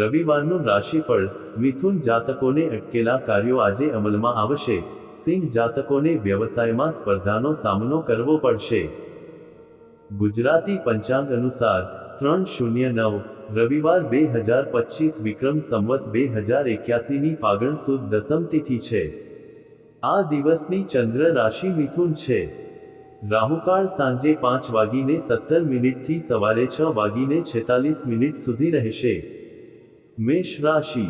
રવિવારનું રાશિફળ મિથુન જાતકોને અટકેલા કાર્યો આજે અમલમાં આવશે. સિંહ જાતકોને વ્યવસાયમાં સ્પર્ધાનો સામનો કરવો પડશે. ગુજરાતી પંચાંગ અનુસાર ત્રણ શૂન્ય નવ, રવિવાર બે હજાર પચીસ, વિક્રમ સંવત બે હજાર એક્યાસીની ફાગણ સુદ દસમ તિથિ છે. આ દિવસની ચંદ્ર રાશિ મિથુન છે. રાહુકાળ સાંજે પાંચ વાગીને સત્તર મિનિટથી સવારે છ વાગીને છેતાલીસ મિનિટ સુધી રહેશે. મેષ રાશિ.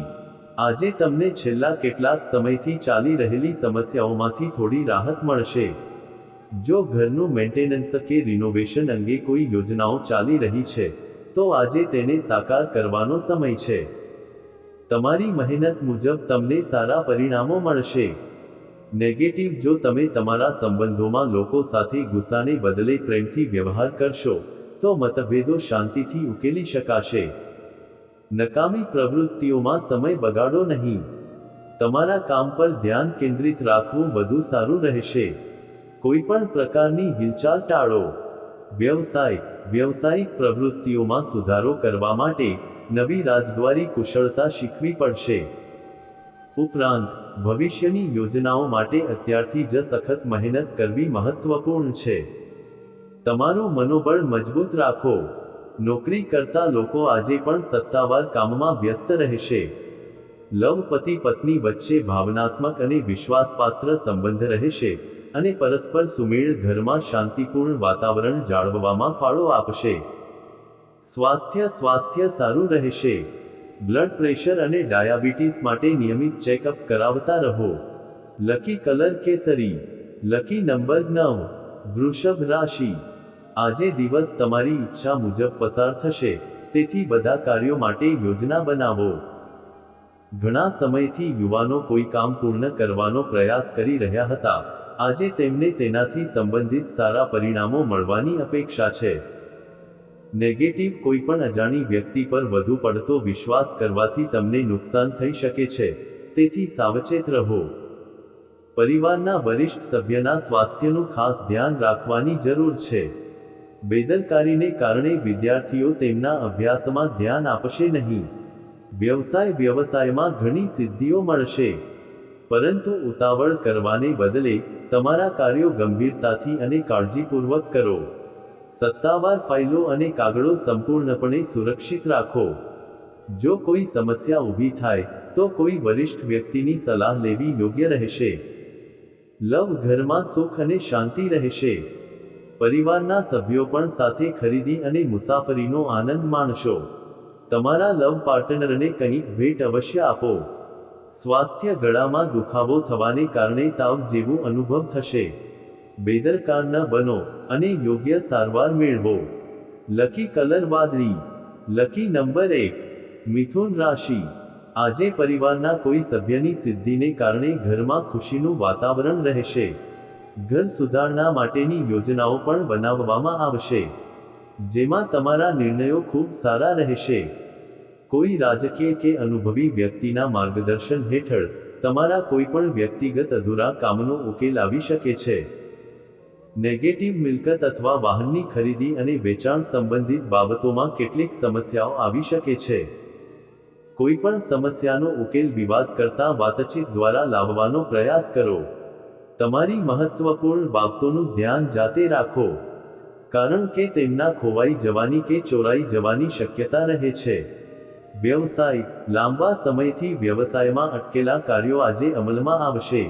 આજે તમને છેલ્લા કેટલાક સમયથી ચાલી રહેલી સમસ્યાઓમાંથી થોડી રાહત મળશે. જો ઘરનું મેન્ટેનન્સ કે રિનોવેશન અંગે કોઈ યોજનાઓ ચાલી રહી છે, તો આજે તેને સાકાર કરવાનો સમય છે. તમારી મહેનત મુજબ તમને સારા પરિણામો મળશે. નેગેટિવ જો તમે તમારા સંબંધોમાં લોકો સાથે ગુસ્સાને બદલે પ્રેમથી વ્યવહાર કરશો, તો મતભેદો શાંતિથી ઉકેલી શકાશે. નકામી પ્રવૃત્તિઓમાં સમય બગાડો નહીં. તમારા કામ પર ધ્યાન કેન્દ્રિત રાખવું વધુ સારું રહેશે. કોઈ પણ પ્રકારની હિલચાલ ટાળો. વ્યવસાય, વ્યવસાયિક પ્રવૃત્તિઓમાં સુધારો કરવા માટે નવી રાજદ્વારી કુશળતા શીખવી પડશે. ઉપરાંત, ભવિષ્યની યોજનાઓ માટે અત્યારથી જ સખત મહેનત કરવી મહત્વપૂર્ણ છે. તમારું મનોબળ મજબૂત રાખો. નોકરી કરતા લોકો આજે પણ સત્તાવાર કામમાં વ્યસ્ત રહેશે. લવ પતિ પત્ની વચ્ચે ભાવનાત્મક અને વિશ્વાસપાત્ર સંબંધ રહેશે અને પરસ્પર સુમેળ ઘરમાં શાંતિપૂર્ણ વાતાવરણ જાળવવામાં ફાળો આપશે. સ્વાસ્થ્ય સ્વાસ્થ્ય સારું રહેશે. બ્લડ પ્રેશર અને ડાયાબિટીસ માટે નિયમિત ચેકઅપ કરાવતા રહો. લકી કલર કેસરી. લકી નંબર નવ. વૃષભ રાશિ. આજે દિવસ તમારી ઈચ્છા મુજબ પસાર થશે. તેથી બધા કાર્યો માટે યોજના બનાવો. ઘણા સમયથી યુવાનો કોઈ કામ પૂર્ણ કરવાનો પ્રયાસ કરી રહ્યા હતા. આજે તેમને તેનાથી સંબંધિત સારા પરિણામો મળવાની અપેક્ષા છે. નેગેટિવ કોઈ પણ અજાણી વ્યક્તિ પર વધુ પડતો વિશ્વાસ કરવાથી તમને નુકસાન થઈ શકે છે. તેથી સાવચેત રહો. પરિવારના વરિષ્ઠ સભ્યના સ્વાસ્થ્યનું ખાસ ધ્યાન રાખવાની જરૂર છે. બેદરકારીને કારણે વિદ્યાર્થીઓ તેમના અભ્યાસમાં ધ્યાન આપશે નહીં. વ્યવસાય વ્યવસાયમાં ઘણી સિદ્ધિઓ મળશે. પરંતુ ઉતાવળ કરવાને બદલે તમારા કાર્યો ગંભીરતાથી અને કાળજીપૂર્વક કરો. સત્તાવાર ફાઇલો અને કાગળો સંપૂર્ણપણે સુરક્ષિત રાખો. જો કોઈ સમસ્યા ઊભી થાય, તો કોઈ વરિષ્ઠ વ્યક્તિની સલાહ લેવી યોગ્ય રહેશે. લવ ઘરમાં સુખ અને શાંતિ રહેશે. પરિવારના સભ્યો પણ સાથે ખરીદી અને મુસાફરીનો આનંદ માણશો. તમારા લવ પાર્ટનરને કંઈક ભેટ અવશ્ય આપો. સ્વાસ્થ્ય ગળામાં દુખાવો થવાને કારણે તાવ જેવું અનુભવ થશે. બેદરકાર ન બનો અને યોગ્ય સારવાર મેળવો. લકી કલર વાદળી. લકી નંબર એક. મિથુન રાશિ. આજે પરિવારના કોઈ સભ્યની સિદ્ધિને કારણે ઘરમાં ખુશીનું વાતાવરણ રહેશે. ઘર સુધારણા માટેની યોજનાઓ પણ બનાવવામાં આવશે, જેમાં તમારા નિર્ણયો ખૂબ સારા રહેશે. કોઈ રાજકીય કે અનુભવી વ્યક્તિના માર્ગદર્શન હેઠળ તમારા કોઈ પણ વ્યક્તિગત અધૂરા કામનો ઉકેલ આવી શકે છે. નેગેટિવ મિલકત અથવા વાહનની ખરીદી અને વેચાણ સંબંધિત બાબતોમાં કેટલીક સમસ્યાઓ આવી શકે છે. કોઈ પણ સમસ્યાનો ઉકેલ વિવાદ કરતા વાતચીત દ્વારા લાવવાનો પ્રયાસ કરો. તમારી મહત્વપૂર્ણ બાબતોનું ધ્યાન જાતે રાખો, કારણ કે તેમના ખોવાઈ જવાની કે ચોરાઈ જવાની શક્યતા રહે છે. વ્યવસાય, લાંબા સમયથી વ્યવસાયમાં અટકેલા કાર્યો આજે અમલમાં આવશે.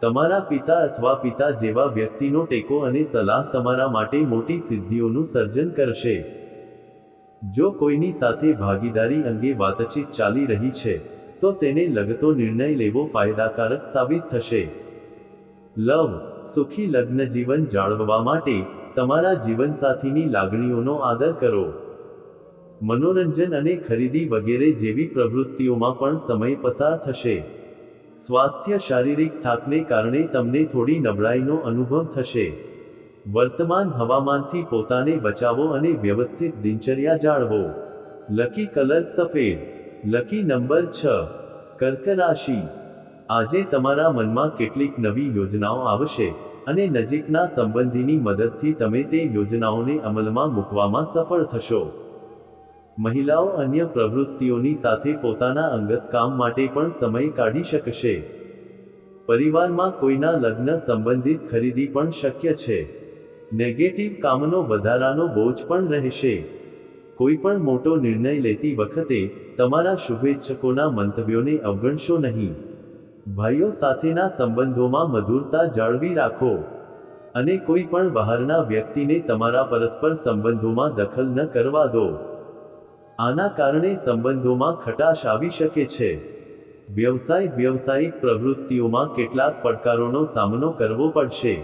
તમારા પિતા અથવા પિતા જેવા વ્યક્તિનો ટેકો અને સલાહ તમારા માટે મોટી સિદ્ધિઓનું સર્જન કરશે. જો કોઈની સાથે ભાગીદારી અંગે વાતચીત ચાલી રહી છે, તો તેને લગતો નિર્ણય લેવો ફાયદાકારક સાબિત થશે. લવ, સુખી લગ્ન જીવન જાળવવા માટે તમારા જીવનસાથીની લાગણીઓનો આદર કરો. મનોરંજન અને ખરીદી વગેરે જેવી પ્રવૃત્તિઓમાં પણ સમય પસાર થશે. સ્વાસ્થ્ય શારીરિક થાકને કારણે તમને થોડી નબળાઈનો અનુભવ થશે. વર્તમાન હવામાનથી પોતાને બચાવો અને વ્યવસ્થિત દિનચર્યા જાળવો. લકી કલર સફેદ, લકી નંબર છ, કર્ક રાશિ. આજે તમારા મનમાં કેટલીક નવી યોજનાઓ આવશે અને નજીકના સંબંધીની મદદથી તમે તે યોજનાઓને અમલમાં મૂકવામાં સફળ થશો. મહિલાઓ અન્ય પ્રવૃત્તિઓની સાથે પોતાના અંગત કામ માટે પણ સમય કાઢી શકશે. પરિવારમાં કોઈના લગ્ન સંબંધિત ખરીદી પણ શક્ય છે. નેગેટિવ કામનો વધારાનો બોજ પણ રહેશે. કોઈ પણ મોટો નિર્ણય લેતી વખતે તમારા શુભેચ્છકોના મંતવ્યોને અવગણશો નહીં. ભાઈઓ સાથેના સંબંધોમાં મધુરતા જાળવી રાખો. અને કોઈ પણ બહારના વ્યક્તિને તમારા પરસ્પર સંબંધોમાં દખલ ન કરવા દો. આના કારણે સંબંધોમાં ખટાશ આવી શકે છે. વ્યવસાય વ્યવસાયિક પ્રવૃત્તિઓમાં કેટલાક પડકારોનો સામનો કરવો પડશે.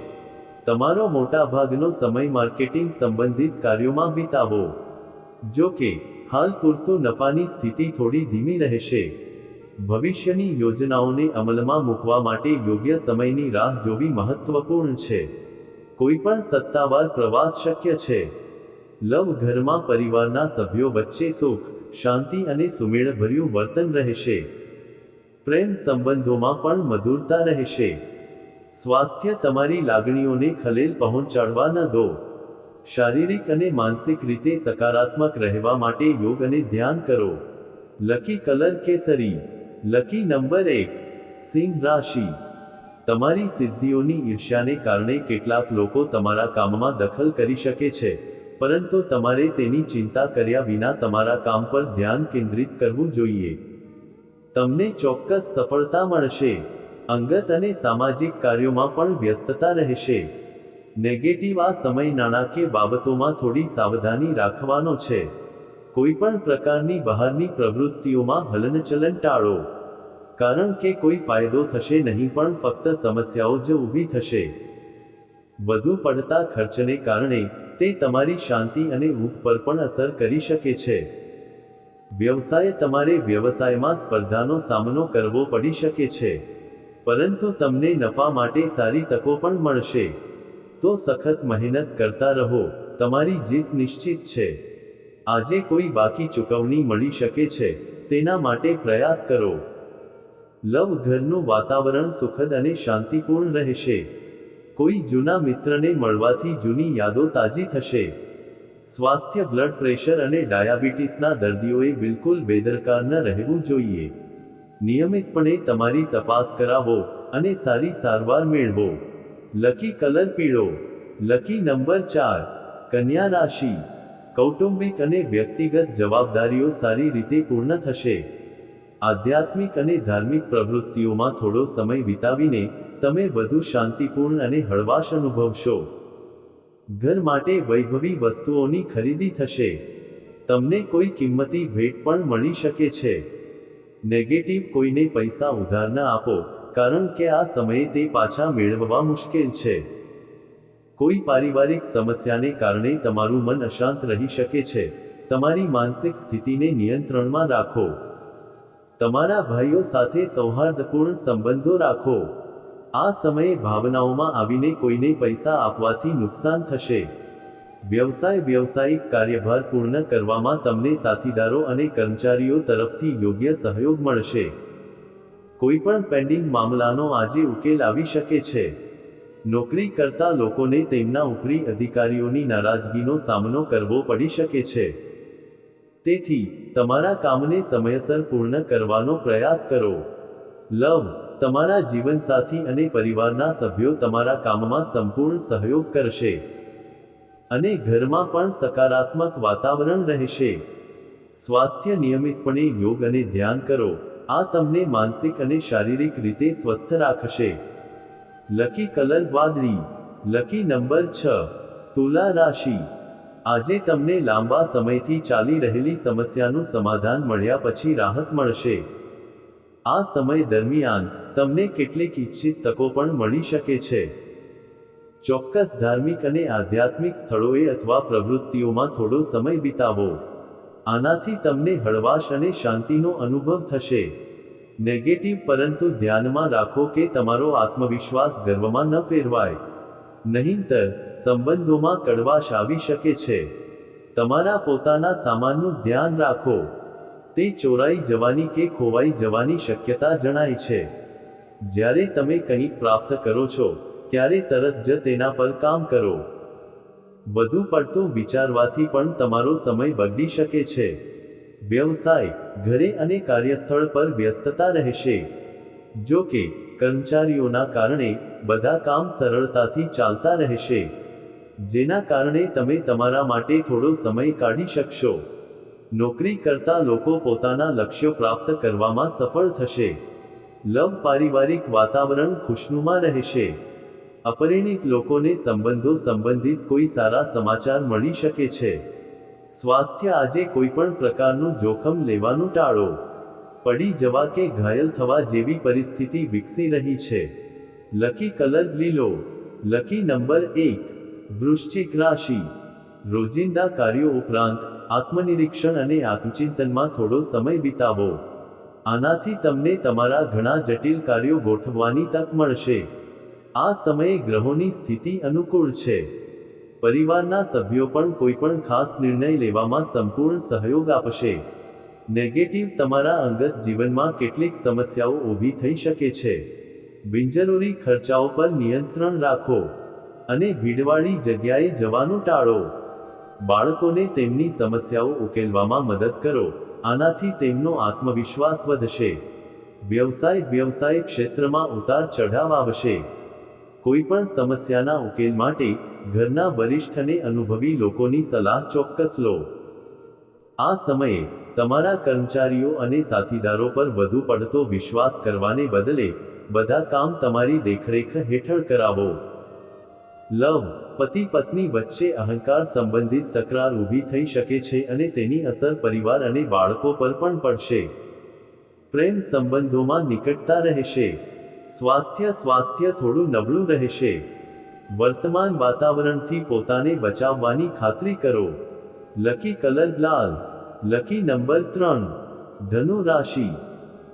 તમારો મોટાભાગનો સમય માર્કેટિંગ સંબંધિત કાર્યોમાં વિતાવો. જો કે, હાલ પૂરતું નફાની સ્થિતિ થોડી ધીમી રહેશે. ભવિષ્યની યોજનાઓને અમલમાં મૂકવા માટે યોગ્ય સમયની રાહ જોવી મહત્વપૂર્ણ છે. કોઈપણ સત્તાવાર પ્રવાસ શક્ય છે. લવ ઘરમાં પરિવારના સભ્યો વચ્ચે સુખ, શાંતિ અને સુમેળભર્યું વર્તન રહેશે. પ્રેમ સંબંધોમાં પણ મધુરતા રહેશે. સ્વાસ્થ્ય તમારી લાગણીઓને ખલેલ પહોંચાડવા ન દો. શારીરિક અને માનસિક રીતે સકારાત્મક રહેવા માટે યોગ અને ધ્યાન કરો. લકી કલર કેસરી. લકી નંબર એક, સિંહ રાશિ. તમારી સિદ્ધિઓની ઈર્ષ્યાને કારણે કેટલાક લોકો તમારા કામમાં દખલ કરી શકે છે, પરંતુ તમારે તેની ચિંતા કર્યા વિના તમારા કામ પર ધ્યાન કેન્દ્રિત કરવું જોઈએ. તમને ચોક્કસ સફળતા મળશે, અંગત અને સામાજિક કાર્યોમાં પણ વ્યસ્તતા રહેશે. નેગેટિવ આ સમય નાણાકીય બાબતોમાં થોડી સાવધાની રાખવાનો છે. કોઈ પણ પ્રકારની બહારની પ્રવૃત્તિઓમાં હલનચલન ટાળો. કારણ કે કોઈ ફાયદો થશે નહીં પણ ફક્ત સમસ્યાઓ જ ઊભી થશે. વધુ પડતા ખર્ચને કારણે તે તમારી શાંતિ અને ઊંઘ પર પણ અસર કરી શકે છે. વ્યવસાય તમારે વ્યવસાયમાં સ્પર્ધાનો સામનો કરવો પડી શકે છે. પરંતુ તમને નફા માટે સારી તકો પણ મળશે. તો સખત મહેનત કરતા રહો. તમારી જીત નિશ્ચિત છે. આજે કોઈ બાકી ચૂકવણી મળી શકે છે, તેના માટે પ્રયાસ કરો. લવ ઘરનું વાતાવરણ સુખદ અને શાંતિપૂર્ણ રહેશે. કોઈ જૂના મિત્રને મળવાથી જૂની યાદો તાજી થશે. સ્વાસ્થ્ય, બ્લડ પ્રેશર અને ડાયાબિટીસના દર્દીઓએ બિલકુલ બેદરકાર ન રહેવું જોઈએ. નિયમિતપણે તમારી તપાસ કરાવો અને સારી સારવાર મેળવો. લકી કલર પીળો. લકી નંબર ચાર. કન્યા રાશિ. કૌટુંબિક અને વ્યક્તિગત જવાબદારીઓ સારી રીતે પૂર્ણ થશે. આધ્યાત્મિક અને ધાર્મિક પ્રવૃત્તિઓમાં થોડો સમય વિતાવીને તમે વધુ શાંતિપૂર્ણ અને હળવાશ અનુભવશો. ઘર માટે વૈભવી વસ્તુઓની ખરીદી થશે. તમને કોઈ કિંમતી ભેટ પણ મળી શકે છે. નેગેટિવ કોઈને પૈસા ઉધાર ન આપો, કારણ કે આ સમયે તે પાછા મેળવવા મુશ્કેલ છે. કોઈ પારિવારિક સમસ્યાને કારણે તમારું મન અશાંત રહી શકે છે. તમારી માનસિક સ્થિતિને નિયંત્રણમાં રાખો. તમારા ભાઈઓ સાથે સૌહાર્દપૂર્ણ સંબંધો રાખો. આ સમયે ભાવનાઓમાં આવીને કોઈને પૈસા આપવાથી નુકસાન થશે. વ્યવસાય વ્યવસાયિક કાર્યભાર પૂર્ણ કરવામાં તમને સાથીદારો અને કર્મચારીઓ તરફથી યોગ્ય સહયોગ મળશે. કોઈ પણ પેન્ડિંગ મામલાનો આજે ઉકેલ આવી શકે છે. નોકરી કરતા લોકોને તેમના ઉપરી અધિકારીઓની નારાજગીનો સામનો કરવો પડી શકે છે. તેથી, તમારા કામને સમયસર પૂર્ણ કરવાનો પ્રયાસ કરો. લવ, તમારા જીવનસાથી અને પરિવારના સભ્યો તમારા કામમાં સંપૂર્ણ સહયોગ કરશે. અને ઘરમાં પણ સકારાત્મક વાતાવરણ રહેશે. સ્વાસ્થ્ય નિયમિતપણે યોગ અને ધ્યાન કરો. આ તમને માનસિક અને શારીરિક રીતે સ્વસ્થ રાખશે. લકી કલર વાદળી, લકી નંબર છ, તુલા રાશિ. આજે તમને લાંબા સમયથી ચાલી રહેલી સમસ્યાનું સમાધાન મળ્યા પછી રાહત મળશે. આ સમય દરમિયાન તમને કેટલીક ઇચ્છિત તકો પણ મળી શકે છે. ચોક્કસ ધાર્મિક અને આધ્યાત્મિક સ્થળોએ અથવા પ્રવૃત્તિઓમાં થોડો સમય વિતાવો. આનાથી તમને હળવાશ અને શાંતિનો અનુભવ થશે. નેગેટિવ પરંતુ ધ્યાનમાં રાખો કે તમારો આત્મવિશ્વાસ ગર્વમાં ન ફેરવાય. નહીંતર સંબંધોમાં કડવાશ આવી શકે છે. તમારા પોતાના સામાનનું ધ્યાન રાખો. તે ચોરાઈ જવાની કે ખોવાઈ જવાની શક્યતા જણાય છે. જ્યારે તમે કંઈક પ્રાપ્ત કરો છો, ત્યારે તરત જ તેના પર કામ કરો. વધુ પડતું વિચારવાથી પણ તમારો સમય બગડી શકે છે. વ્યવસાય, ઘરે અને કાર્યસ્થળ પર વ્યસ્તતા રહેશે. જો કે, કર્મચારીઓના કારણે બધા કામ સરળતાથી ચાલતા રહેશે. જેના કારણે તમે તમારા માટે થોડો સમય કાઢી શકશો. નોકરી કરતા લોકો પોતાના લક્ષ્યો પ્રાપ્ત કરવામાં સફળ થશે. લવ પારિવારિક વાતાવરણ ખુશનુમા રહેશે. અપરિણિત લોકોને સંબંધો સંબંધિત કોઈ સારા સમાચાર મળી શકે છે. સ્વાસ્થ્ય આજે કોઈ પણ પ્રકારનું જોખમ લેવાનું ટાળો. પડી જવા કે ઘાયલ થવા જેવી પરિસ્થિતિ વિકસી રહી છે. લકી કલર લીલો. લકી નંબર એક. વૃશ્ચિક રાશિ. રોજિંદા કાર્યો ઉપરાંત આત્મનિરીક્ષણ અને આત્મચિંતનમાં થોડો સમય વિતાવો. આનાથી તમને તમારા ઘણા જટિલ કાર્યો ગોઠવવાની તક મળશે. આ સમયે ગ્રહોની સ્થિતિ અનુકૂળ છે. પરિવારના સભ્યો પણ કોઈ પણ ખાસ નિર્ણય લેવામાં સંપૂર્ણ સહયોગ આપશે. નેગેટિવ તમારા અંગત જીવનમાં કેટલીક સમસ્યાઓ ઊભી થઈ શકે છે. બિનજરૂરી ખર્ચાઓ પર નિયંત્રણ રાખો અને ભીડવાળી જગ્યાએ જવાનું ટાળો. બાળકોને તેમની સમસ્યાઓ ઉકેલવામાં મદદ કરો, આનાથી તેમનો આત્મવિશ્વાસ વધશે. વ્યવસાય વ્યવસાય ક્ષેત્રમાં ઉતાર ચઢાવ આવશે. કોઈ પણ સમસ્યાના ઉકેલ માટે ઘરના વરિષ્ઠ અને અનુભવી લોકોની સલાહ ચોક્કસ લો. આ સમયે તમારા કર્મચારીઓ અને સાથીદારો પર વધુ પડતો વિશ્વાસ કરવાને બદલે બધા કામ તમારી દેખરેખ હેઠળ કરાવો. લવ, પતિ પત્ની વચ્ચે અહંકાર સંબંધિત તકરાર ઊભી થઈ શકે છે અને તેની અસર પરિવાર અને બાળકો પર પણ પડશે. પ્રેમ સંબંધોમાં નિકટતા રહેશે. સ્વાસ્થ્ય સ્વાસ્થ્ય થોડું નબળું રહેશે. વર્તમાન વાતાવરણથી પોતાને બચાવવાની ખાતરી કરો. લકી કલર લાલ, લકી નંબર ત્રણ, ધનુ રાશિ.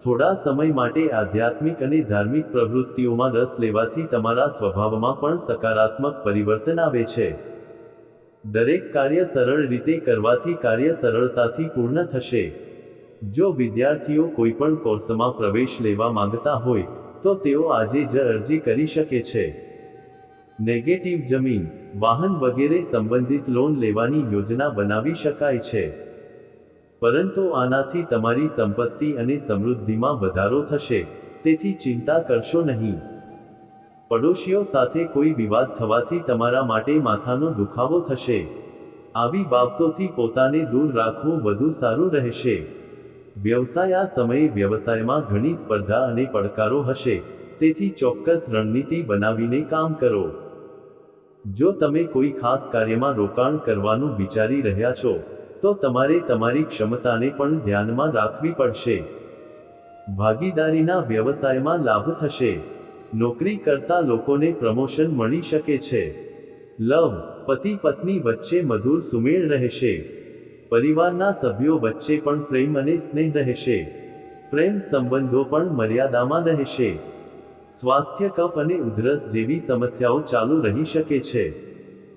થોડા સમય માટે આધ્યાત્મિક અને ધાર્મિક પ્રવૃત્તિઓમાં રસ લેવાથી તમારા સ્વભાવમાં પણ સકારાત્મક પરિવર્તન આવે છે. દરેક કાર્ય સરળ રીતે કરવાથી કાર્ય સરળતાથી પૂર્ણ થશે. જો વિદ્યાર્થીઓ કોઈ પણ કોર્સમાં પ્રવેશ લેવા માંગતા હોય તો તેઓ આજે જ અરજી કરી શકે છે. નેગેટિવ જમીન, વાહન વગેરે સંબંધિત લોન લેવાની યોજના બનાવી શકાય છે. પરંતુ આનાથી તમારી સંપત્તિ અને સમૃદ્ધિમાં વધારો થશે, તેથી ચિંતા કરશો નહીં. પડોશીઓ સાથે કોઈ વિવાદ થવાથી તમારા માટે માથાનો દુખાવો થશે. આવી બાબતોથી પોતાને દૂર રાખવું વધુ સારું રહેશે. વ્યવસાય આ સમયે વ્યવસાયમાં ઘણી સ્પર્ધા અને પડકારો હશે. તેથી ચોક્કસ રણનીતિ બનાવીને કામ કરો. જો તમે કોઈ ખાસ કાર્યમાં રોકાણ કરવાનું વિચારી રહ્યા છો, તો તમારે તમારી ક્ષમતાને પણ ધ્યાનમાં રાખવી પડશે. ભાગીદારીના વ્યવસાયમાં લાભ થશે. નોકરી કરતા લોકોને પ્રમોશન મળી શકે છે. લવ પતિ પત્ની વચ્ચે મધુર સુમેળ રહેશે. પરિવારના સભ્યો વચ્ચે પણ પ્રેમ અને સ્નેહ રહેશે. પ્રેમ સંબંધો પણ મર્યાદામાં રહેશે. સ્વાસ્થ્ય કફ અને ઉધરસ જેવી સમસ્યાઓ ચાલુ રહી શકે છે.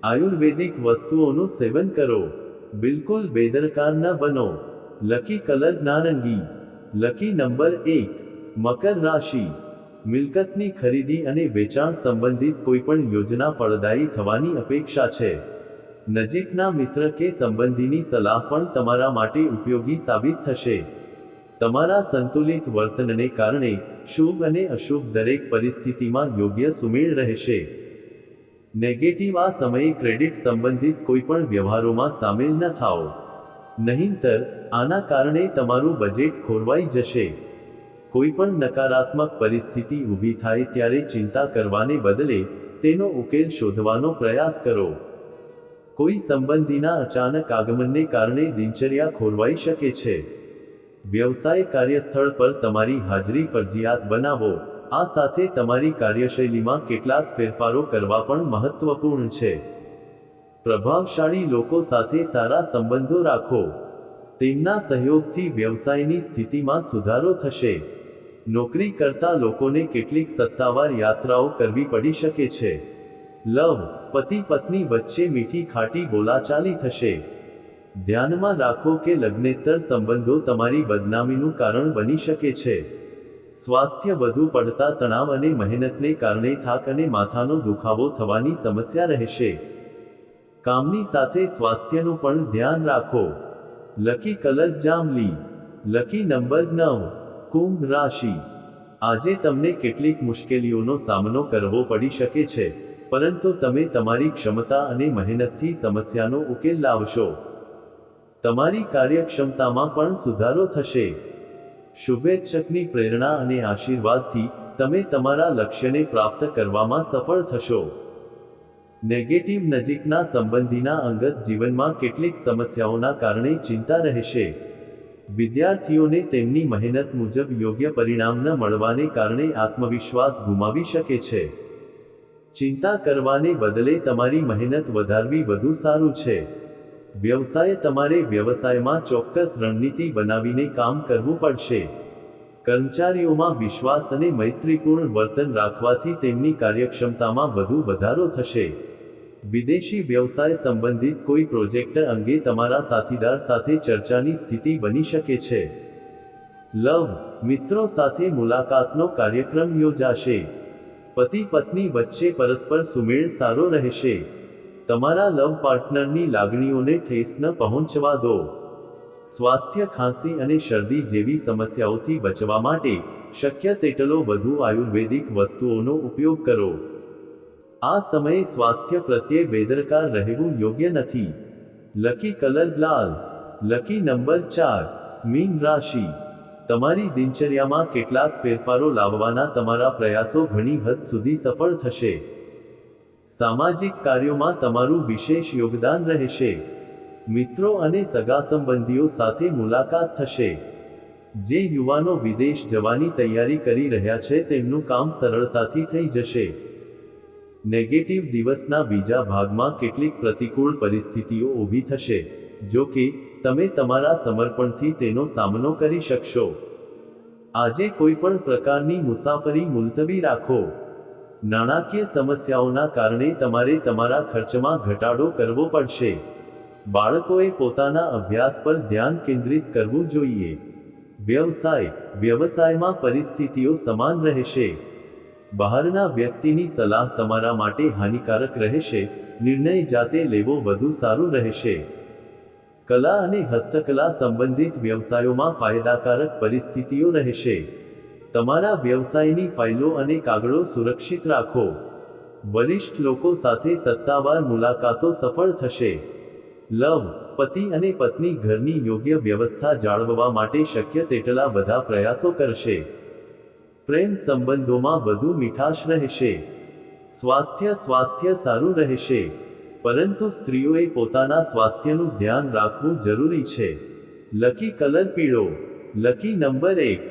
આયુર્વેદિક વસ્તુઓનું સેવન કરો. બિલકુલ બેદરકાર ન બનો. લકી કલર નારંગી. લકી નંબર એક, મકર રાશિ. મિલકતની ખરીદી અને વેચાણ સંબંધિત કોઈપણ યોજના ફળદાયી થવાની અપેક્ષા છે. નજીકના મિત્ર કે સંબંધીની સલાહ પણ તમારા માટે ઉપયોગી સાબિત થશે. તમારા સંતુલિત વર્તનને કારણે શુભ અને અશુભ દરેક પરિસ્થિતિમાં યોગ્ય સુમેળ રહેશે. નેગેટિવ આ સમયે ક્રેડિટ સંબંધિત કોઈપણ વ્યવહારોમાં સામેલ ન થાઓ. નહીંતર, આના કારણે તમારું બજેટ ખોરવાઈ જશે. કોઈપણ નકારાત્મક પરિસ્થિતિ ઊભી થાય ત્યારે ચિંતા કરવાને બદલે તેનો ઉકેલ શોધવાનો પ્રયાસ કરો. કોઈ સંબંધીના અચાનક આગમનને કારણે દિનચર્યા ખોરવાઈ શકે છે. વ્યવસાય કાર્યસ્થળ પર તમારી હાજરી ફરજિયાત બનાવો. આ સાથે તમારી કાર્યશૈલીમાં કેટલાક ફેરફારો કરવા પણ મહત્વપૂર્ણ છે. પ્રભાવશાળી લોકો સાથે સારા સંબંધો રાખો. તેમના સહયોગથી વ્યવસાયની સ્થિતિમાં સુધારો થશે. નોકરી કરતા લોકોને કેટલીક સત્તાવાર યાત્રાઓ કરવી પડી શકે છે. લવ, પતિ, પત્ની વચ્ચે મીઠી, ખાટી, બોલાચાલી થશે. ધ્યાનમાં રાખો કે લગ્નેતર સંબંધો તમારી બદનામીનું કારણ બની શકે છે. સ્વાસ્થ્ય વધુ પડતા તણાવ અને મહેનતને કારણે થાક અને માથાનો દુખાવો થવાની સમસ્યા રહેશે. કામની સાથે સ્વાસ્થ્યનું પણ ધ્યાન રાખો. લકી કલર જાંબલી લકી નંબર નવ, કુંભ રાશિ. આજે તમને કેટલીક મુશ્કેલીઓનો સામનો કરવો પડી શકે છે. પરંતુ તમે તમારી ક્ષમતા અને મહેનતથી સમસ્યાનો ઉકેલ લાવશો. તમારી કાર્યક્ષમતામાં પણ સુધારો થશે. શુભેચ્છકની પ્રેરણા અને આશીર્વાદથી તમે તમારા લક્ષ્યને પ્રાપ્ત કરવામાં સફળ થશો. નેગેટિવ નજીકના સંબંધીના અંગત જીવનમાં કેટલીક સમસ્યાઓના કારણે ચિંતા રહેશે. વિદ્યાર્થીઓને તેમની મહેનત મુજબ યોગ્ય પરિણામ ન મળવાને કારણે આત્મવિશ્વાસ ગુમાવી શકે છે. ચિંતા કરવાને બદલે તમારી મહેનત વધારવી વધુ સારું છે. વ્યવસાય તમારે વ્યવસાયમાં ચોક્કસ રણનીતિ બનાવીને કામ કરવું પડશે. કર્મચારીઓમાં વિશ્વાસ અને મૈત્રીપૂર્ણ વર્તન રાખવાથી તેમની કાર્યક્ષમતામાં વધુ વધારો થશે. વિદેશી વ્યવસાય સંબંધિત કોઈ પ્રોજેક્ટ અંગે તમારા સાથીદાર સાથે ચર્ચાની સ્થિતિ બની શકે છે. લવ, મિત્રો સાથે મુલાકાતનો કાર્યક્રમ યોજાશે. પતિ પત્ની વચ્ચે પરસ્પર સુમેળ સારો રહેશે. તમારા લવ પાર્ટનરની લાગણીઓને ઠેસ ન પહોંચવા દો. સ્વાસ્થ્ય ખાંસી અને શરદી જેવી સમસ્યાઓથી બચવા માટે શક્ય તેટલો વધુ આયુર્વેદિક વસ્તુઓનો ઉપયોગ કરો. આ સમયે સ્વાસ્થ્ય પ્રત્યે બેદરકાર રહેવું યોગ્ય નથી. લકી કલર લાલ. લકી નંબર ચાર. મીન રાશિ. તમારી દિનચર્યામાં કેટલાક ફેરફારો લાવવાના તમારા પ્રયાસો ઘણી હદ સુધી સફળ થશે. સામાજિક કાર્યોમાં તમારું વિશેષ યોગદાન રહેશે. મિત્રો અને સગા સંબંધીઓ સાથે મુલાકાત થશે. જે યુવાનો વિદેશ જવાની તૈયારી કરી રહ્યા છે તેમનું કામ સરળતાથી થઈ જશે. નેગેટિવ દિવસના બીજા ભાગમાં કેટલીક પ્રતિકૂળ પરિસ્થિતિઓ ઊભી થશે. જો કે, તમે તમારા સમર્પણથી તેનો સામનો કરી શકશો. આજે કોઈ પણ પ્રકારની મુસાફરી મુલતવી રાખો. નાણાકીય સમસ્યાઓના કારણે તમારે તમારા ખર્ચમાં ઘટાડો કરવો પડશે. બાળકોએ પોતાના અભ્યાસ પર ધ્યાન કેન્દ્રિત કરવું જોઈએ. વ્યવસાય, વ્યવસાયમાં પરિસ્થિતિઓ સમાન રહેશે. બહારના વ્યક્તિની સલાહ તમારા માટે હાનિકારક રહેશે. નિર્ણય જાતે લેવો વધુ સારું રહેશે. કલા અને હસ્તકલા સંબંધિત વ્યવસાયોમાં ફાયદાકારક પરિસ્થિતિઓ રહેશે. તમારા વ્યવસાયની ફાઇલો અને કાગળો સુરક્ષિત રાખો. વરિષ્ઠ લોકો સાથે સત્તાવાર મુલાકાતો સફળ થશે. લવ, પતિ અને પત્ની ઘરની યોગ્ય વ્યવસ્થા જાળવવા માટે શક્ય તેટલા બધા પ્રયાસો કરશે. પ્રેમ સંબંધોમાં વધુ મીઠાશ રહેશે. સ્વાસ્થ્ય સ્વાસ્થ્ય સારું રહેશે. પરંતુ સ્ત્રીઓએ પોતાના સ્વાસ્થ્યનું ધ્યાન રાખવું જરૂરી છે. લકી કલર પીળો. લકી નંબર એક.